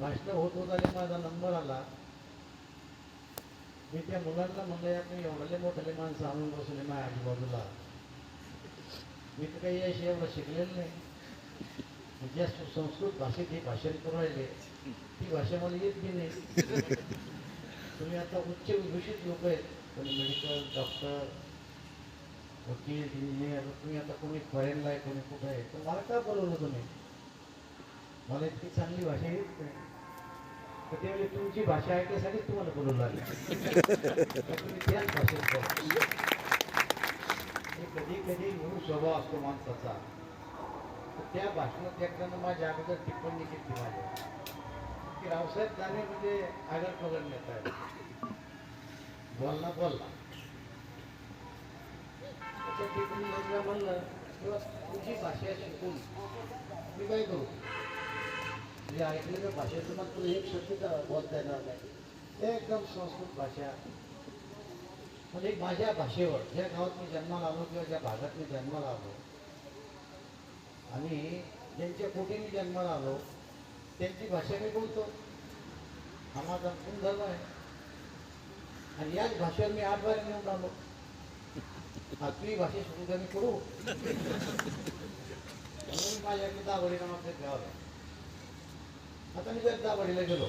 भाषण होत होत आले माझा नंबर आला. मी त्या मुलांना म्हणलं यार तुम्ही एवढले मोठे माणसं आणून बसले माझ्या आजूबाजूला. मी तर काही अशी एवढं शिकलेलं नाही. ज्या संस्कृत भाषेत हे भाषण करू राहिले. ती भाषा मला येत बी नाही. तुम्ही आता उच्च विभूषित लोक आहेत. कोणी मेडिकल डॉक्टर वकील इंजिनियर तुम्ही आता कोणी फॉरेनला आहे कोणी कुठं आहे. तर मला का बोलवलं तुम्ही? मला इतकी चांगली भाषा येत नाही. तर त्यावेळी तुमची भाषा ऐकण्यासाठीच तुम्हाला बोलू लागलं. तुम्ही त्याच भाषेत बोला हे कधी कधी मूळ स्वभाव असतो माणसाचा. तर त्या भाषणात एकदा माझ्या अगोदर टिप्पणी केली माझ्या. की रावसाहेब दाने म्हणजे आगर पगडण्यात आहे बोलला बोलला. त्याच्या टिप्पणी म्हणलं किंवा तुझी भाषा शिकून मी काय करू? म्हणजे ऐकलेल्या भाषेतून मग तुला एक शब्द बोलता येणार नाही? ते एकदम संस्कृत भाषा. म्हणजे माझ्या भाषेवर ज्या गावात मी जन्माला आलो किंवा ज्या भागात मी जन्माला आलो आणि ज्यांच्या पोटी मी जन्माला आलो त्यांची भाषा मी बोलतो. हा माझा धर्म आहे. आणि याच भाषेवर मी आठ बार निवडून आलो आपली भाषा सुरू मी करू. म्हणून माझ्याकडे दाबडी नावाचं गाव आहे. आता मी जर दाबडीला गेलो.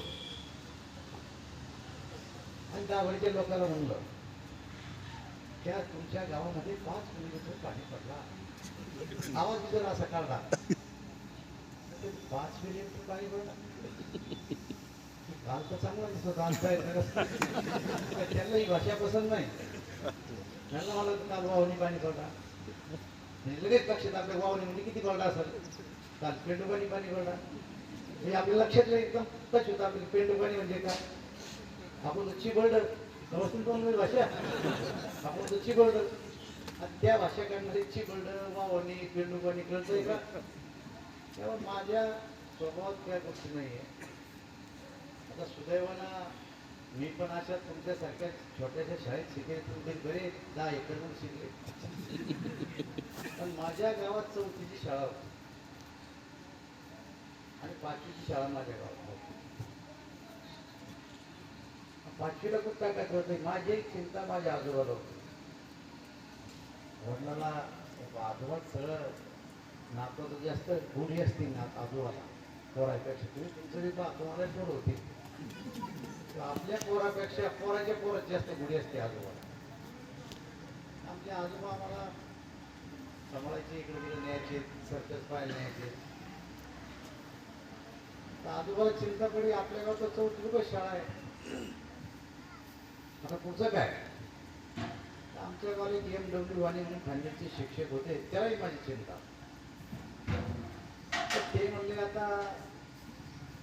आणि दाबडीच्या लोकांना म्हणलं त्या तुमच्या गावामध्ये पाच मिलीमीटर पाणी पडला. आवाज जर असा काढला. पाच मिलीमीटर पाणी पडला. काल तर चांगला दिसत त्यांना ही भाषा पसंत नाही. त्यांना मला काल वावणी पाणी पडला. लगेच लक्षात आपल्या वावणी म्हणजे किती पडला असेल? काल पेंडू पाणी पाणी पडला. हे आपल्या लक्षात नाही एकदम टच होतं आपली पेंडू पाणी म्हणजे काय? आपण चिबर्ड दोन वेळ भाषा? आपण तर चिबर्ड आणि त्या भाषेकांमध्ये चिबर्ड वावणी पेंडू पाणी कळतंय का? तेव्हा माझ्या स्वभावात त्या गोष्टी नाही आहे. आता सुदैवानं मी पण अशा तुमच्यासारख्या छोट्याशा शाळेत शिकेल तुमचे बरे दहा एकर शिकले. पण माझ्या गावात चौथीची शाळा होती. आणि पाचवीची शाळा माझ्या गावात पाचवीला खूप काय करत करते माझी एक चिंता माझ्या आजोबाला होती. वडिलाला आजोबा सगळं नातं जास्त गोडी असते ना आजोबाला. पोरापेक्षा तुम्ही तुमचं बी पहा तुम्हाला पोर होती. आपल्या पोरापेक्षा पोराच्या पोरात जास्त गुढी असते आजोबाला आमचे आजोबा आम्हाला सांभाळायचे इकडे तिकडे न्यायचे सर्कस पाहायला न्यायचे. तर आजोबाला आपल्या गावात चौथी शाळा आहे. आता पुढचं काय? आमच्या गावाला एम डब्ल्यू वाणी म्हणून खांदेचे शिक्षक होते त्यालाही माझी चिंता. ते म्हणले आता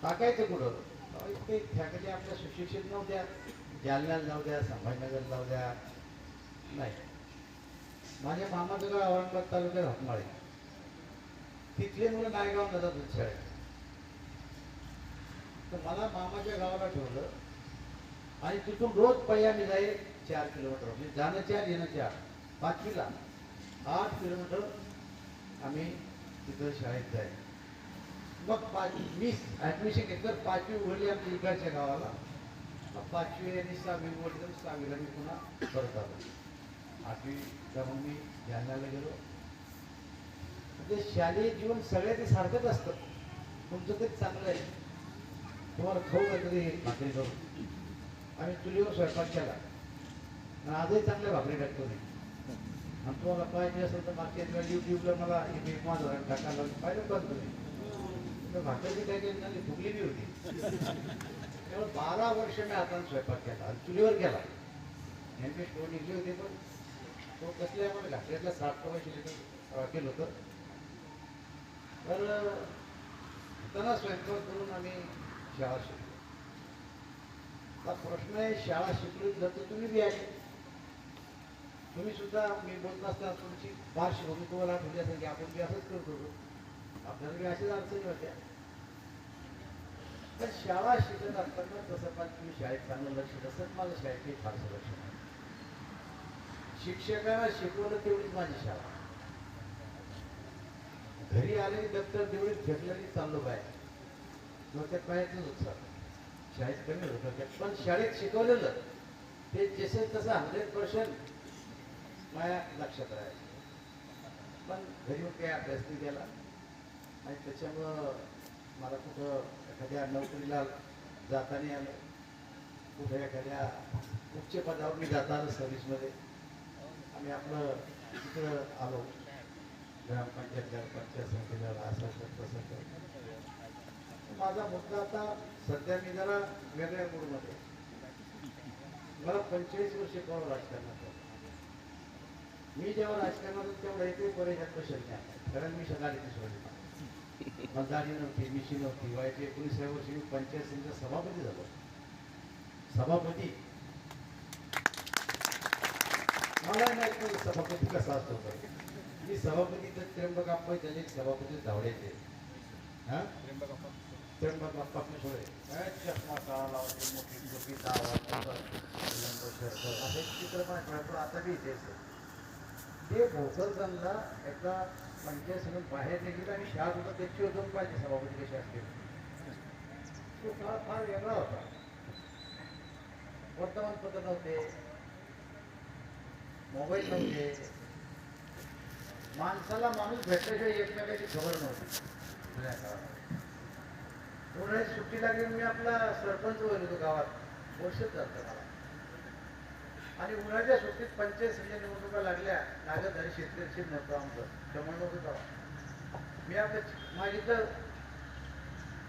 टाकायचं कुठं? ते फॅकल्टी आपल्या सुशिक्षित नव्हत्या. जालन्याला जाऊ द्या संभाजीनगर जाऊ द्या. नाही. माझ्या मामाचं गाव औरंगाबाद तालुक्यात हकमाळे. तिथले मुलं नायगाव जातात शाळेत तर मला मामाच्या गावाला ठेवलं. आणि तिथून रोज पहिल्याने जाईल चार किलोमीटर. म्हणजे जाणं चार येणं चार. पाचवीला आठ किलोमीटर आम्ही तिथं शाळेत जाईल. मग पाच वीस ॲडमिशन घेतलं पाचवी उघडली आमच्या इकडच्या गावाला. मग पाचवी आणि सहावी उघडली तर सहावीला मी पुन्हा परत आलो. आठवीला मग मी जालन्याला गेलो. म्हणजे शालेय जीवन सगळ्या ते सारखंच असतं. तुमचं तरी चांगलं आहे. तुम्हाला खाऊ काहीतरी भाकरी करून आम्ही चुलीवर स्वयंपाक केला. आणि आजही चांगल्या भाकरी टाकतो मी. आणि तुम्हाला पाहिजे असेल तर मागच्या वेळेला युट्यूबला मला एक एक माझं टाकायला पाहिलं पण तुम्ही. तर भाकरी काही केली नाही फुगली बी होती. त्यामुळे बारा वर्ष मी हाताने स्वयंपाक केला आणि चुलीवर केला. नेमके स्टोर निघले होते पण तो कसले आम्हाला घातल्यातला साठ पैसे केलं होतं. तर त्यांना स्वयंपाक करून आम्ही शाळा शिकली. आता प्रश्न आहे शाळा शिकली जर तर तुम्ही बी आहे. तुम्ही सुद्धा मी बोलत असताना तुमची पार्श्वभूमी तुम्हाला आठवली की आपण बी असंच करत होतो. आपल्याला बी असेच अडचणी होत्या. तर शाळा शिकत असताना तसं पण तुम्ही शाळेत चांगलं लक्ष तसंच माझं शाळेत काही फारसं लक्ष नाही. शिक्षकांना शिकवलं तेवढीच माझी शाळा. घरी आले दप्तर तेवढीच फेकलेली चाललो बाहेर. डोक्यात पायातच उत्साह शाळेत कमी होतं डोक्यात. पण शाळेत शिकवलेलं ते जसे तसं हंड्रेड पर्सेंट माझ्या लक्षात राहायचं. पण घरी काही अभ्यास नाही केला. आणि त्याच्यामुळं मला कुठं एखाद्या नोकरीला जाताना आलं. कुठे एखाद्या उच्च पदावर मी जाता आलं सर्व्हिसमध्ये आम्ही आपलं तिथं आलो. ग्रामपंचायत ग्रामपंचायत संख्येला असं तसं. कर माझा मुद्दा आता सध्या मी जरा वेगळ्या मूडमध्ये. मला पंचेचाळीस वर्ष कोण राजकारणात मी जेव्हा राजकारणात होतो तेव्हा एकही पर्यायात प्रश्न नाही. कारण मी सकाळी सोडली. मतदारी नव्हती मिशी नव्हती वयाच्या एकोणीसाव्या वर्षी मी पंचायत समितीचा सभापती झालो. सभापती. मला नाही सभापती कसा असतो मी सभापती तर त्र्यंबक आप्पा त्याचे सभापती धावड्याचे हा? त्र्यंबक बाप्पा आपले सोडे काळा लावते मोठी टोपी आवाज असे चित्रपट आता बी इथेच ते भोकरदनला एका पंचायत समिती बाहेर निघित आणि शाळा होता त्याची दोन पाहिजे सभापती कशी असते तो काळ फार वेगळा होता वर्तमानपत्र नव्हते मोबाईल नव्हते माणसाला माणूस भेटल्याशिवाय एकमेकाची खबर नव्हती. जुन्या काळात उन्हाळ्यात सुट्टी लागली मी आपला सरपंच होईल होतो गावात. वर्षच जातं मला आणि उन्हाळ्याच्या सुट्टीत पंचायत समिती निवडणुका लागल्या लागत आणि शेतकरी शेत नव्हतं आमचं. त्यामुळे नव्हतं गावात. मी आपलं मागितलं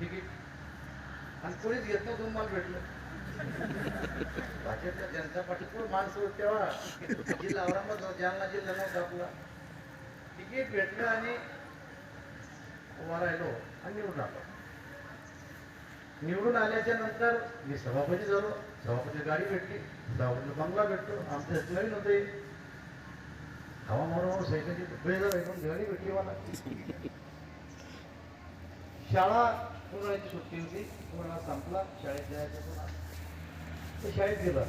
तिकीट आणि कोणीच घेत नव्हतं मला भेटलं. भाजपच्या जनता पाठी कोण माणसं होत तेव्हा? जिल्हा औरंगाबाद जालना जिल्हा नव्हता आपला. तिकीट भेटलं आणि उभा राहिलो आणि निवडून आलो. निवडून आल्याच्यानंतर मी सभापती झालो. सभापती गाडी भेटली. सभापती बंगला भेटतो. आमच्या नवीन होते. हवा मारून सायकलची बेजार एकदम गाडी भेटली मला. शाळा कोणाची सुट्टी होती. कोणाला संपला. शाळेत जायचं ते शाळेत गेला.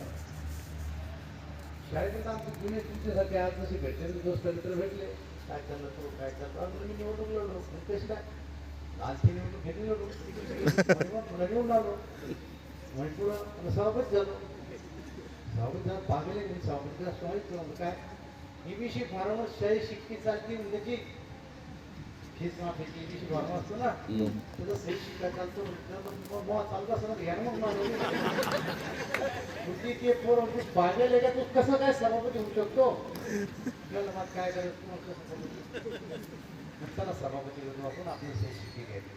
शाळेत गेलं. आमचे जुने तुमच्यासारखे आज जसे भेटले दोस्त मित्र भेटले. काय चाललं तो काय चाललं? मी निवडणूक लढलो मग काय? आजची निवडणूक आलो झालो झालं पागले मी सभापतीला स्वागत केलं काय एबीसी फार्मर शाही शिक्की चालती म्हणजे फीस माफीची एबीसी फार्म असतो ना तुझं सही शिक्का चालतो मग चालत असं ना घ्या मग ते पोर तू पागल का तू कसं काय सभापती होऊ शकतो? आपल्याला मग काय करायचं? कसं सभापती बनू आपण आपली घ्यायची.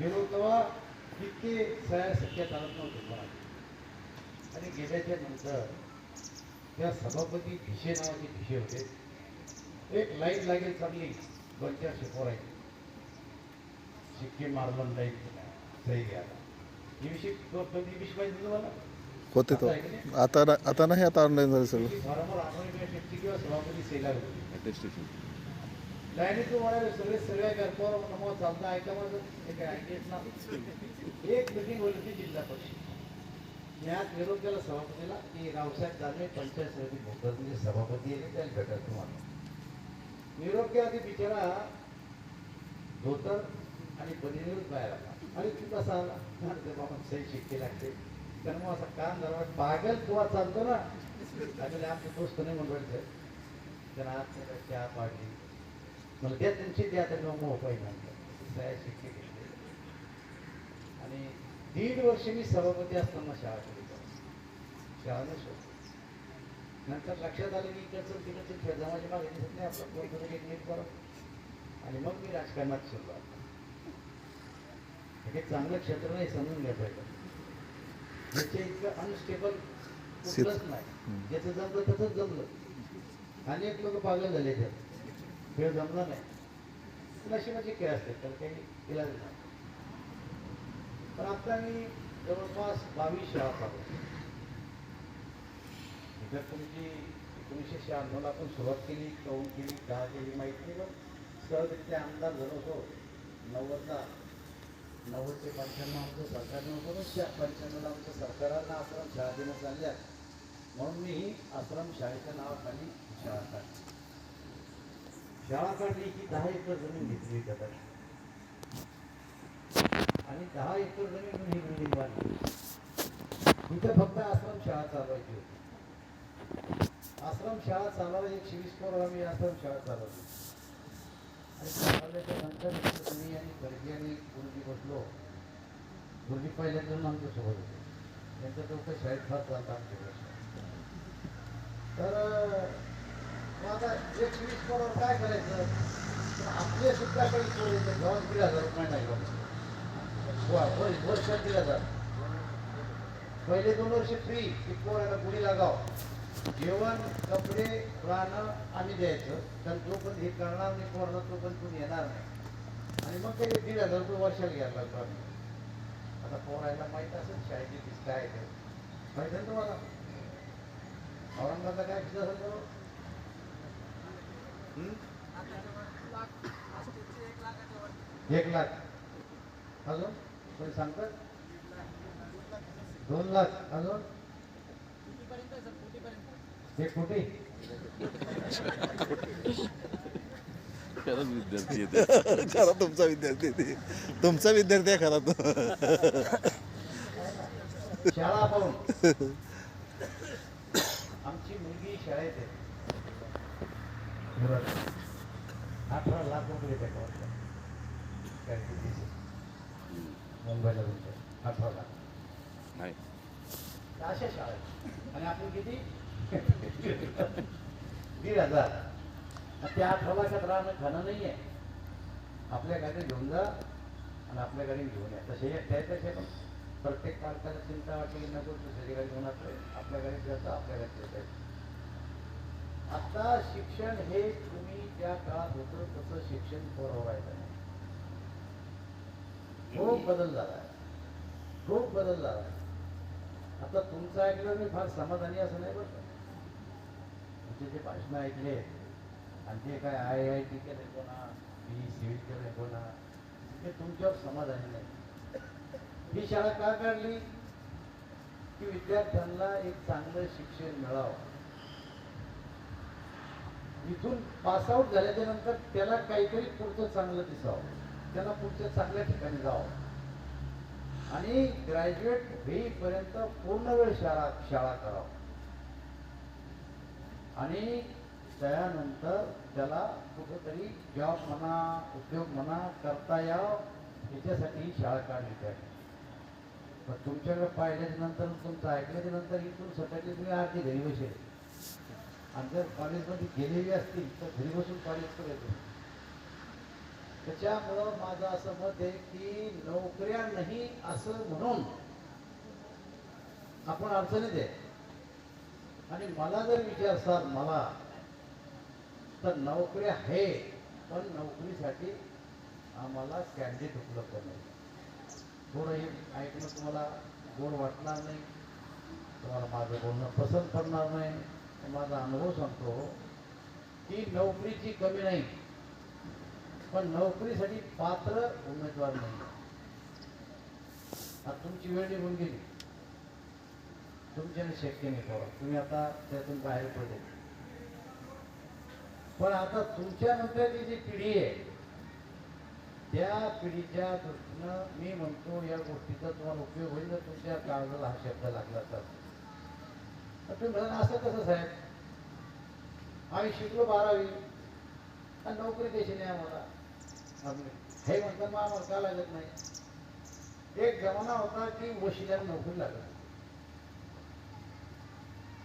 गेलो तेव्हा इतके सह्या सत्या चालत नव्हते आणि गेल्याच्यानंतर त्या सभापती भिशे नावाचे भिशे होते. एक लाईन लागेल चांगली दोन चारशे पोरायची शिक्के मारलं लाईन सही घ्यायला. ही पाहिजे तुम्हाला? होते तो. आता आहे? आता ना- आता नाही आता ऑनलाईन झालं सगळं. ही सभापती सहीला होती अटेस्टेशन लाईनीत सगळे सगळ्या करतो मग चालता ऐका माझं हे काय ऐकेच ना एक मिटिंग होती ती जिल्हा परिषद. यात निरोप केला सभापतीला की रावसाहेब दानवे पंचायत समिती भोकर सभापती आहे त्याला भेटायला तुम्हाला. निरोप आधी बिचारा धोतर आणि बनिनीवर बाहेर आला. आणि तू कसा आला? म्हणलं, बाबा सही शिक्के लागते. तर मग असा कान धरवा पागल तुला चालतो ना. आणि आमचे दोस्त नाही म्हणवायचं त्यांना आज चहा पाडली. मग नंतर सह्या शिक्के घेतले. आणि दीड वर्ष मी सभापती असताना शाळा केली शाळा सोडली नंतर लक्षात आलं की इकडचं तिकडचं खेळजामाची मागे दिसत नाही. आपलं एक नीट करत आणि मग मी राजकारणात सुरुवात हे चांगलं क्षेत्र नाही समजून घ्या पाहिजे याचे इतकं अनस्टेबल कुठलंच नाही. ज्याचं जमलं तसंच जमलं. अनेक लोक पागल झाले त्यात खेळ जमला नाही. नशिबाचे खेळ असते तर काही केला नाही पण आता मी जवळपास बावीस शाळा चालू जर तुमची एकोणीसशे शहाण्णवला आपण सुरुवात केली कौन केली का केली माहीत नाही पण सहजरित्या आमदार झालो होतो नव्वदला नव्वद ते पंच्याण्णव आमचं सरकार नव्हतं पण त्या पंच्याण्णवला आमचं सरकारांना आश्रम शाळा देण्यात आल्या म्हणून मी ही आश्रम शाळेच्या नावाखाली शाळा काढली. शाळा काढली की दहा एकर जमीन घेतली विकत आणि दहा एकर जमीन ही बिल्डिंग बांधली. इथं फक्त आश्रम शाळा चालवायची होती. आश्रम शाळा चालवायला एकशे वीस आम्ही आश्रम शाळा चालवली. आणि चालवल्याच्या नंतर मी आणि खडगे आणि गुरुजी बसलो. गुरुजी पहिल्यांदा आमच्यासोबत होते. त्यांचं डोकं शाळेत फार चालतं आमच्या तर काय करायचं? तर आपले सुद्धा काही सोडायचं घेऊन दीड हजार रुपये नाही वर्षात दीड हजार. पहिले दोन वर्ष फ्री की पोराला गुढी लागाव. जेवण कपडे राहणं आम्ही द्यायचं. कारण जो पण हे करणार नाही पोराला तो पण कोणी येणार नाही. आणि मग ते दीड हजार रुपये वर्षाला घ्यायला लागतो आम्ही. आता पोरायला माहीत असेल शाळेची फीस काय आहे ते. माहिती आहे तुम्हाला? औरंगाबादला काय फीस असेल तो? एक लाख. अजून? कोणी सांगतात दोन लाख. अजून? एक कोटी खरंच विद्यार्थी आहे खरा तुमचा विद्यार्थी आहे ते. तुमचा विद्यार्थी आहे खरा तो. शाळा पाहून. आमची मुलगी शाळेत आहे. अठरा लाख रुपये त्या वर्षात काय ते fees मुंबईला तुमच्या अठरा लाख नाही तर अशा शाळा आणि आपण किती दीड हजार आणि त्या अठरा लाखात राहणं खाणं नाही आहे आपल्या गाडी घेऊन जा आणि आपल्या गाडी घेऊन या तसे त्यापेक्षा पण प्रत्येक पालकाला चिंता वाटली नको दुसरी गाडी घेऊन आपल्या आपल्या गाडीत जातं आपल्या गाडीत जायचं आता शिक्षण हे तुम्ही ज्या काळात होतं तसं शिक्षण पुरवायचं नाही. खूप बदल झाला आहे. खूप बदल झाला आहे. आता तुमचं ऐकलं मी फार समाधानी असं नाही बरं तुमचे जे भाषणं ऐकले आणि जे काय आय आय टी केले कोणा बी सिव्हिल केले कोणा ते तुमच्यावर समाधानी नाही. ही शाळा का काढली? की विद्यार्थ्यांना एक चांगलं शिक्षण मिळावं. इथून पासआउट झाल्याच्यानंतर त्याला काहीतरी पुढचं चांगलं दिसावं. त्याला पुढच्या चांगल्या ठिकाणी जावं. आणि ग्रॅज्युएट होईपर्यंत पूर्ण वेळ शाळा शाळा करावं. आणि त्यानंतर त्याला कुठंतरी जॉब म्हणा उद्योग म्हणा करता यावं. याच्यासाठी शाळा काढली त्याने पण तुमच्याकडे पाहिल्याच्या नंतर तुमचं ऐकल्याच्या नंतर इथून स्वतःची तुम्ही आरती घरी बसेल आणि जर कॉलेजमध्ये गेलेली असतील तर घरी बसून कॉलेज करायचं त्याच्यामुळं माझं असं मत आहे की नोकऱ्या नाही असं म्हणून आपण अडचणीत आहे. आणि मला जर विचारसाल मला तर नोकरी आहे पण नोकरीसाठी आम्हाला कॅन्डिडेट उपलब्ध नाही. थोडं हे ऐकणं तुम्हाला गोड वाटणार नाही. तुम्हाला माझं बोलणं पसंत पडणार नाही. माझा अनुभव सांगतो की नोकरीची कमी नाही पण नोकरीसाठी पात्र उमेदवार नाही. आता तुमची वेळ निघून गेली. तुमच्याने शक्य नाही बाबा. तुम्ही आता त्यातून बाहेर पडले. पण आता तुमच्यानंतरची जी पिढी आहे त्या पिढीच्या दृष्टीनं मी म्हणतो या गोष्टीचा तुम्हाला उपयोग होईल जर तुमच्या काळजाला हा शब्द लागला तर. तुम्ही म्हणाल असं कसं साहेब? आम्ही शिकलो बारावी. आणि नोकरी द्यायची नाही आम्हाला? हे म्हणतात मग आम्हाला का लागत नाही? एक जमाना होता की वशिल्याला नोकरी लागत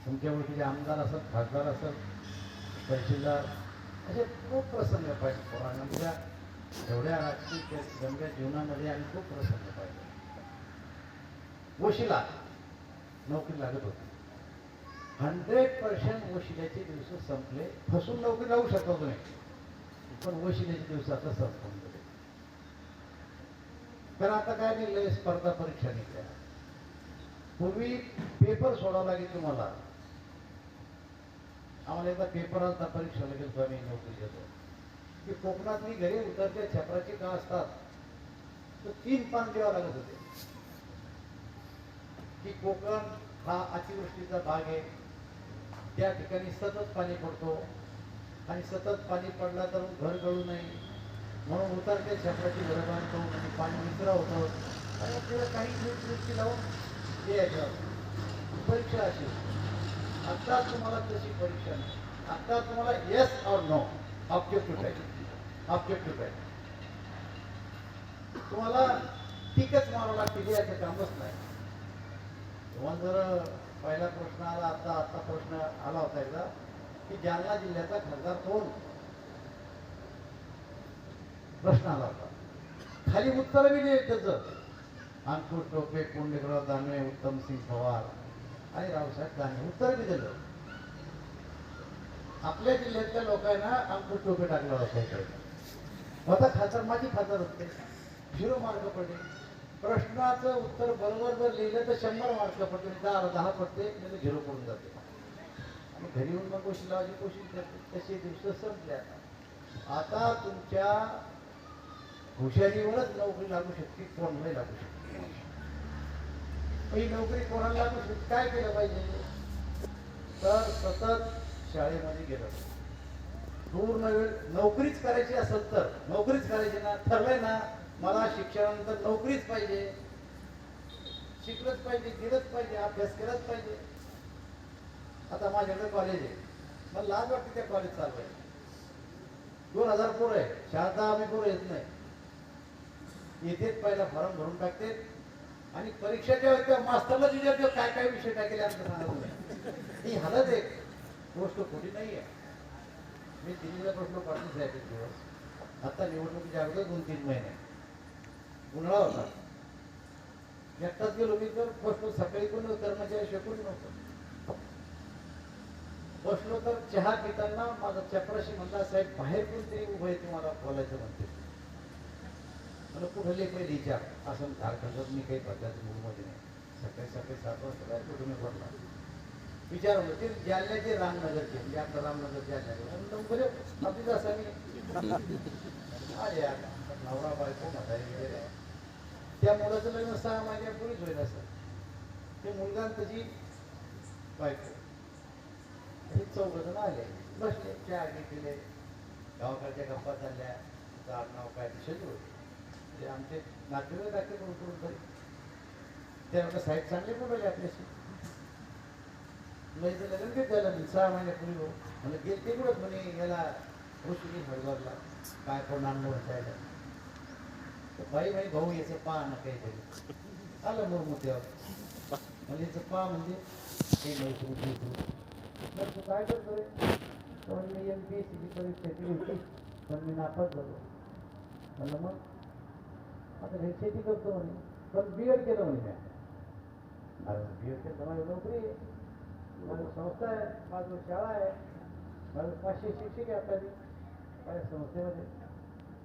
तुमच्या ओळखीचे आमदार असत खासदार असत तहसीलदार असे खूप प्रसंग पाहिजे. पोरांना आमच्या एवढ्या राजकीय जमच्या जीवनामध्ये आम्ही खूप प्रसंग पाहिजे. वशिला नोकरी लागत होती. हंड्रेड पर्सेंट वशिल्याचे दिवस संपले फसून नोकरी लावू शकत नाही. पण वशिल्याचे दिवस आता संपून गेले. तर आता काय निघलंय स्पर्धा परीक्षा निघल्या. पूर्वी पेपर सोडावा लागेल तुम्हाला. आम्हाला एकदा पेपर असता परीक्षा लागेल तो आम्ही नोकरी देतो की कोकणातली घरी उतरत्या छपराची का असतात? तर तीन पान द्यावं लागत होते. की कोकण हा अतिवृष्टीचा भाग आहे. त्या ठिकाणी सतत पाणी पडतो. आणि सतत पाणी पडला तर घर गळू नये. म्हणून उतरत्या छपराची घरं बांधतो म्हणजे पाणी विसरा होतं. आणि आपल्याला काही नीट लावून द्यायचं परीक्षा अशी. आता तुम्हाला तशी परीक्षा नाही. आता तुम्हाला येस और no objective type objective type तुम्हाला टिकच मारावं लागते हे याचं कामच नाही. तुम्हाला जर पहिला प्रश्न आला आता आता प्रश्न आला होता एकदा की जालना जिल्ह्याचा खासदार कोण? प्रश्न आला होता. खाली उत्तर बी नाही त्याचं. अंकुर टोपे पुंडलिकराव दानवे उत्तम सिंग पवार आणि रावसाहेब दानवे. उत्तर बी दिलं. आपल्या जिल्ह्यातल्या लोकांना अंकुर टोपे टाकला होता इकडे. होता खासदार माझी खासदार होते. झिरो मार्ग पडले. प्रश्नाचं उत्तर बरोबर जर लिहिलं तर शंभर मार्क पडते दहा दहा पडते म्हणजे झिरो पडून जाते. आणि घरी येऊन मग गोष्टी लावायची कोशिश करते. तसे दिवस संपले आता. आता तुमच्या हुशारीवरच नोकरी लागू शकते कोण नाही लागू शकते. ही नोकरी कोणाला लागू शकते? काय केलं पाहिजे? तर सतत शाळेमध्ये गेलं. पाहिजे. पूर्ण वेळ नोकरीच करायची असेल तर नोकरीच करायची ना ठरलंय ना मला शिक्षणानंतर नोकरीच पाहिजे. शिकलंच पाहिजे गेलंच पाहिजे अभ्यास केलाच पाहिजे. आता माझ्याकडे कॉलेज आहे. मला लाज वाटते त्या कॉलेज चालू आहे दोन हजार पोरं आहे शारदा आम्ही पोरं येत नाही. येतेच पहिला फॉर्म भरून टाकते. आणि परीक्षा जेव्हा त्या मास्तरला विचारते काय काय विषय टाकेले आमचं सांगा ही हालत आहे गोष्ट खोटी नाही आहे मी दिल्लीला प्रश्न पाठवून साहेब दिवस. आता निवडणुकीच्या अगोदर दोन तीन महिने. उन्हाळा होता. एकटाच गेलो मी तर बसलो. सकाळी कोण कर्मचारी शकून नव्हतं. बसलो तर चहा पिताना माझा चपराशी म्हणला साहेब बाहेर तरी उभं आहे तुम्हाला बोलायचं म्हणते. मला कुठले पहिले विचार असं झारखंडात मी काही पद्धत मूळमध्ये नाही. सकाळी सकाळी सात वाजता बाहेर कुठून पडला विचार होतो जालन्याचे रामनगरचे म्हणजे आपलं रामनगर जालन्याचे लवकर बरे आपली असं मी अरे यार नवरा बायको म्हातारी वगैरे त्या मुलाचं लग्न सहा महिन्यापूर्वीच होईल असं. ते मुलगा त्याची बायको. हे चौघजण आले. बसले चहा घेतले गावाकडच्या गप्पा चालल्या. जाड नाव काय दिशेच होते ते म्हणजे आमचे नातेवाईक दाखले करून करून तरी ते आमचं साहेब चांगले बोलवले आपल्याशी. म्हणजे लग्न घेत झालं? मी सहा महिन्यापूर्वी हो. म्हणजे गेले ते म्हणे याला ऋषी हरिद्वारला काय कोण जायला बाई बाई भाऊ याचं पा ना काहीतरी. आलं मग मुरमुत्यावर म्हणजे याचं पा म्हणजे हे नव्हतं तू मग तू काय करतो पण मी एम पी एस सीची परीक्षा दिली होती पण मी नापास झालो. म्हणलं मग? आता हे शेती करतो म्हणे. पण बी एड केलं म्हणे मी अरे बी एड केलं तर माझी नोकरी आहे. माझी संस्था आहे. माझं शाळा आहे. माझं पाचशे शिक्षक आहे आता माझ्या संस्थेमध्ये.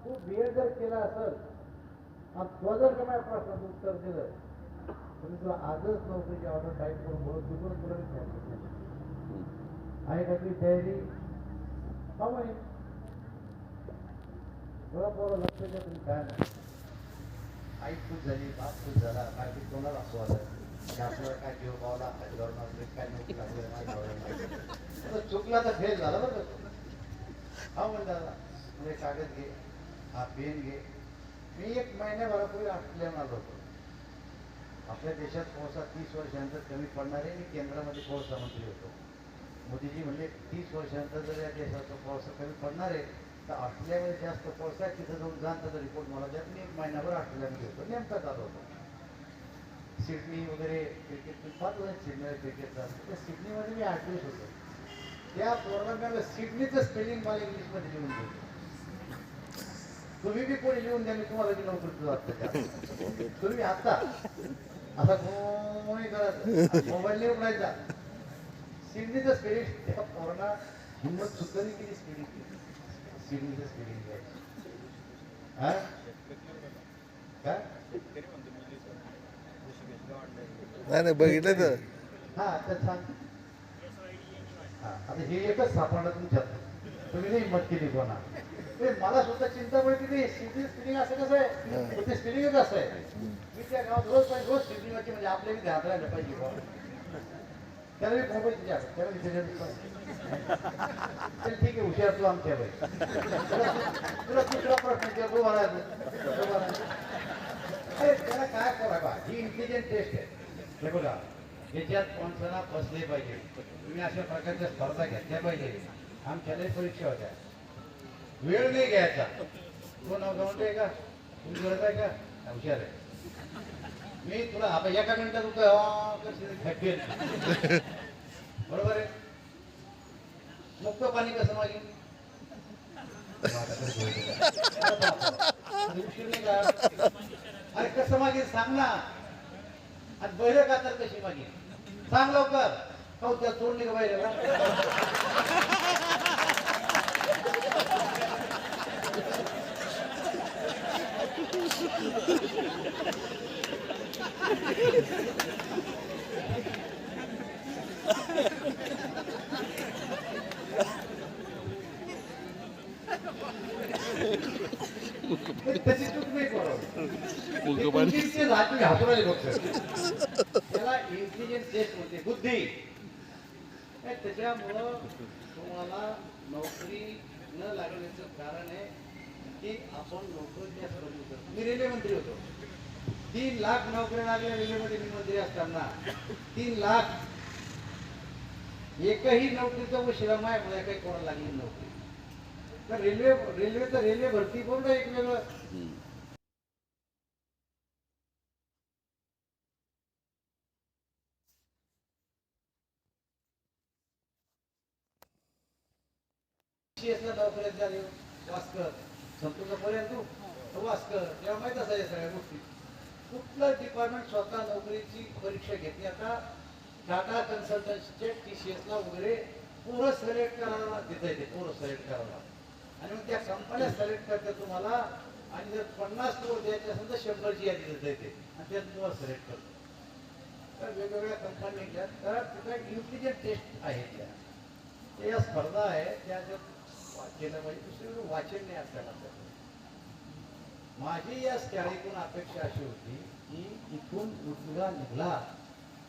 तू बी एड जर केला असेल तो जर का माझ्या प्रश्नाचं उत्तर दिलं तर तुला आजच नोकरीची ऑर्डर टाईप करून बोलत तिकडून तुला विचारतो आहे का तुझी तयारी? म्हणे बघा पोरं लक्ष द्या तुम्ही काय नाही. आई खूप झाली बाप खूप झाला काय ते कोणाला असू आपल्याला काय जीव पावला काय नोकरी लागली चुकला तर फेल झाला बरं. हा म्हण दादा म्हणजे कागद घे हा पेन घे मी एक महिन्याभरापूर्वी ऑस्ट्रेलियाला आलो होतो. आपल्या देशात कोळसा तीस वर्षानंतर कमी पडणार आहे मी केंद्रामध्ये कोळसा मंत्री होतो. मोदीजी म्हणले तीस वर्षानंतर जर या देशाचा कोळसा कमी पडणार आहे तर ऑस्ट्रेलियामध्ये जास्त कोळसा आहे तिथं जाऊन जाणता रिपोर्ट मला द्या. मी एक महिनाभर ऑस्ट्रेलियामध्ये होतो. नेमकाच आलो होतो. सिडनी वगैरे क्रिकेट पाहतो ना सिडनी क्रिकेटचा त्या सिडनीमध्ये मी आठ दिवस होतो. त्या पोराला सिडनीचं स्पेलिंग मला इंग्लिशमध्ये लिहून देतो. तुम्ही बी कोणी लिहून द्या मी तुम्हाला बी नोकरी तुझं आता तुम्ही आता आता कोणी करत मोबाईल नाही उघडायचा. सिडनीचं स्पेलिंग त्या पोराला हिंमत सुद्धा नाही केली केली. सिडनीचं द्यायचं हा? काय नाही नाही बघितलं तर. हा तर सांग. हा आता हे एकच सापडलं तुमच्यात. तुम्ही नाही हिंमत केली कोणा ते मला सुद्धा चिंता पडते ते सिटी स्पिनिंग असं कसं आहे? ते स्पिनिंगच असं आहे. मी त्या गावात रोज पाहिजे रोज स्पिनिंग वाटते म्हणजे आपल्या बी ध्यान राहिलं पाहिजे. त्याला मी मोबाईल विचार त्याला चल ठीक आहे हुशार तू आमच्या बाई. तुला दुसरा प्रश्न विचार तू. त्याला काय करा ही इंटेलिजंट टेस्ट आहे. हे बघा याच्यात माणसाला बसले पाहिजे. तुम्ही अशा प्रकारच्या स्पर्धा घेतल्या पाहिजे. आमच्यालाही परीक्षा होत्या. वेळ नाही घ्यायचा. कोण अकाउंट आहे का? तुम्ही गरज आहे का? हुशार आहे. मी तुला आता एका मिनिटात तू काय कशी बरोबर आहे? मुक्त पाणी कसं मागेल नाही का? अरे कसं मागे? सांग ना. आणि बैल का तर कशी मागे? सांग लवकर. हो त्या चोरणी का बैल त्याची चूक नाही करू मुलगं पाणी इंग्लिशचे धातू घाबरले फक्त त्याला इंटेलिजन्स टेस्ट म्हणते बुद्धी. त्याच्यामुळं तुम्हाला नोकरी न लागण्याचं कारण आहे की आपण नोकरी मी रेल्वे मंत्री होतो. तीन लाख नोकऱ्या लागल्या रेल्वेमध्ये मी मंत्री असताना. तीन लाख. एकही नोकरीचा उशिरा माय मला काही कोणाला लागली नोकरी. तर रेल्वे रेल्वे तर रेल्वे भरती करून एक वेगळं. हम्म. दवाखान्यात झाले वास्कर. संतोषापर्यंत तू? कर. वास्कर तेव्हा माहीत असायच्या सगळ्या गोष्टी. कुठलं डिपार्टमेंट स्वतः नोकरीची परीक्षा घेतली? आता टाटा कन्सल्टन्सीचे टी सी एसला वगैरे पोरं सिलेक्ट करायला देता येते पोरं सिलेक्ट करायला. आणि मग त्या कंपन्या सिलेक्ट करतात तुम्हाला आणि जर पन्नास पोर द्यायचे असेल तर शंभरची यादी देता येते. आणि त्यात तुम्हाला सिलेक्ट करतो. तर वेगवेगळ्या कंपन्या निघतात तर तिथं इंटेलिजंट टेस्ट आहे त्या. या स्पर्धा आहे. त्या केलं म्हणजे दुसरीकडे वाचन नाही असल्याला माझी या शाळेतून अपेक्षा अशी होती की इथून मुलगा निघला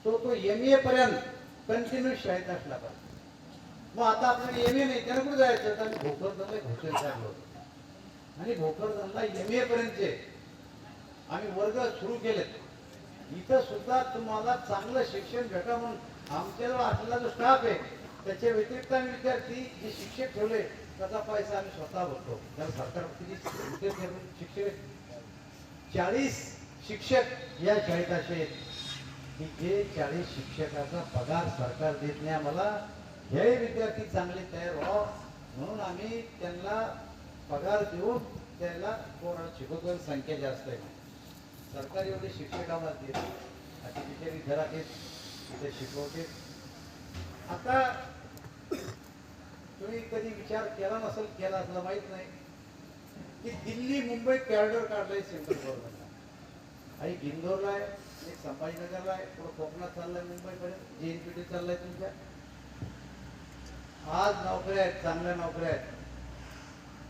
तो तो एम ए पर्यंत कंटिन्यू शाळेत असला पाहिजे. मग आता आपल्याला एम ए नाही त्याला कुठे जायचं? तर आम्ही भोकरदनला घोषणा काढलो होतो. आणि भोकरदनला एम ए पर्यंतचे आम्ही वर्ग सुरू केलेत इथं सुद्धा तुम्हाला चांगलं शिक्षण भेटा म्हणून आमच्याजवळ असलेला जो स्टाफ आहे त्याच्या व्यतिरिक्त आम्ही विद्यार्थी जे शिक्षक ठेवले त्याचा पैसा आम्ही स्वतः भरतो. कारण सरकार किती शिक्षक चाळीस शिक्षक या शाळेत असे आहेत की जे चाळीस शिक्षकाचा पगार सरकार देत नाही आम्हाला हे विद्यार्थी चांगले तयार व्हावं. म्हणून आम्ही त्यांना पगार देऊन त्याला कोणाला शिकवतो संख्या जास्त आहे. सरकार एवढे शिक्षक आम्हाला देत आता बिचारी घरात येत तिथे शिकवते. आता तुम्ही कधी विचार केला नसेल केला असला माहीत नाही. की दिल्ली मुंबई कॅरिडॉर काढलाय सेंट्रल गव्हर्नमेंटला आणि इंदोरला आहे एक संभाजीनगरला आहे थोडं कोकणात चाललाय मुंबईपर्यंत जे एन पी टी चाललाय तुमच्या. आज नोकऱ्या आहेत चांगल्या नोकऱ्या आहेत.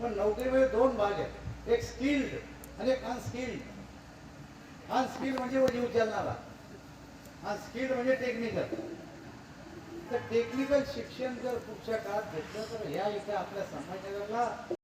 पण नोकरीमध्ये दोन भाग आहेत. एक स्किल्ड आणि एक अनस्किल्ड अनस्किल्ड म्हणजे जीव चालणारा अनस्किल्ड म्हणजे टेक्निकल तर टेक्निकल शिक्षण जर पुढच्या काळात घेतलं तर ह्या इथं आपल्या समाजाला